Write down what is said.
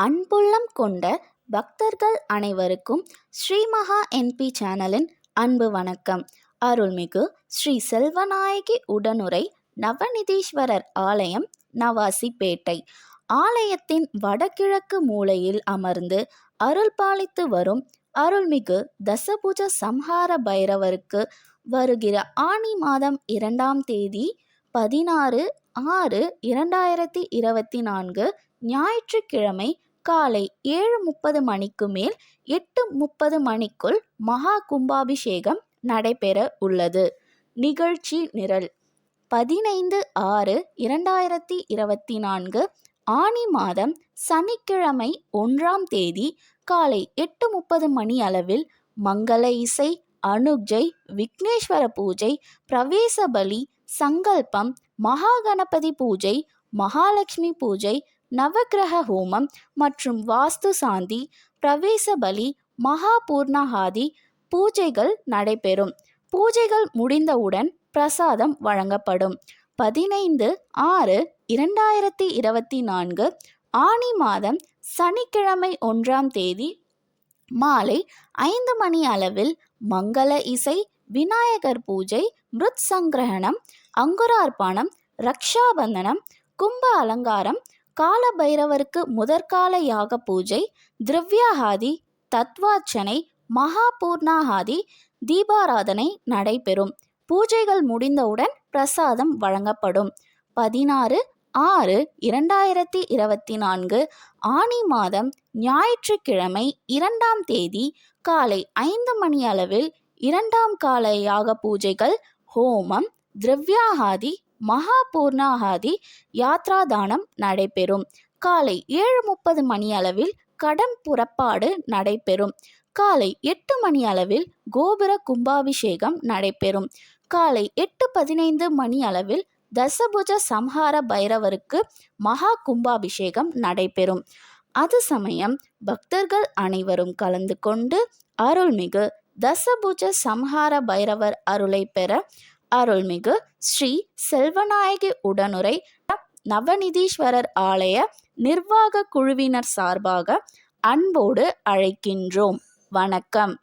அன்புள்ளம் கொண்ட பக்தர்கள் அனைவருக்கும் ஸ்ரீமகா என்பி சேனலின் அன்பு வணக்கம். அருள்மிகு ஸ்ரீ செல்வநாயகி உடனுரை நவநிதீஸ்வரர் ஆலயம் நவாசிப்பேட்டை. ஆலயத்தின் வடகிழக்கு மூலையில் அமர்ந்து அருள் பாலித்து வரும் அருள்மிகு தசபுஜ சம்ஹார பைரவருக்கு வருகிற ஆனி மாதம் இரண்டாம் தேதி பதினாறு ஆறு இரண்டாயிரத்தி இருபத்தி நான்கு ஞாயிற்றுக்கிழமை காலை ஏழு முப்பது மணிக்கு மேல் எட்டு முப்பது மணிக்குள் மகா கும்பாபிஷேகம் நடைபெற உள்ளது. நிகழ்ச்சி நிரல். பதினைந்து ஆறு இரண்டாயிரத்தி இருபத்தி நான்கு ஆனி மாதம் சனிக்கிழமை ஒன்றாம் தேதி காலை எட்டு முப்பது மணி அளவில் மங்கள இசை அனுஜை விக்னேஸ்வர பூஜை பிரவேச பலி சங்கல்பம் மகாகணபதி பூஜை மகாலட்சுமி பூஜை நவக்கிரக ஹோமம் மற்றும் வாஸ்து சாந்தி பிரவேச பலி மகாபூர்ணாஹாதி பூஜைகள் நடைபெறும். பூஜைகள் முடிந்தவுடன் பிரசாதம் வழங்கப்படும். பதினைந்து ஆறு இரண்டாயிரத்தி இருபத்தி நான்கு ஆனி மாதம் சனிக்கிழமை ஒன்றாம் தேதி மாலை ஐந்து மணி அளவில் மங்கள இசை விநாயகர் பூஜை மிருத் சங்கிரகணம் அங்குரார்ப்பணம் ரக்ஷாபந்தனம் கும்ப அலங்காரம் கால பைரவருக்கு முதற்கால யாக பூஜை திரவ்யாஹாதி தத்வார்ச்சனை மகாபூர்ணாஹாதி தீபாராதனை நடைபெறும். பூஜைகள் முடிந்தவுடன் பிரசாதம் வழங்கப்படும். பதினாறு ஆறு இரண்டாயிரத்தி இருபத்தி நான்கு ஆனி மாதம் ஞாயிற்றுக்கிழமை இரண்டாம் தேதி காலை ஐந்து மணி அளவில் இரண்டாம் கால யாக பூஜைகள் ஹோமம் திரவ்யாஹாதி மகா பூர்ணாகாதி யாத்ராதானம் நடைபெறும். காலை ஏழு முப்பது மணி அளவில் கடன் புறப்பாடு நடைபெறும். காலை எட்டு மணி அளவில் கோபுர கும்பாபிஷேகம் நடைபெறும். காலை எட்டு பதினைந்து மணி அளவில் தசபுஜ சம்ஹார பைரவருக்கு மகா கும்பாபிஷேகம் நடைபெறும். அது சமயம் பக்தர்கள் அனைவரும் கலந்து கொண்டு அருள்மிகு தசபுஜ சம்ஹார பைரவர் அருளை பெற அருள்மிகு ஸ்ரீ செல்வநாயகி உடனுரை நவநிதீஸ்வரர் ஆலய நிர்வாக குழுவினர் சார்பாக அன்போடு அழைக்கின்றோம். வணக்கம்.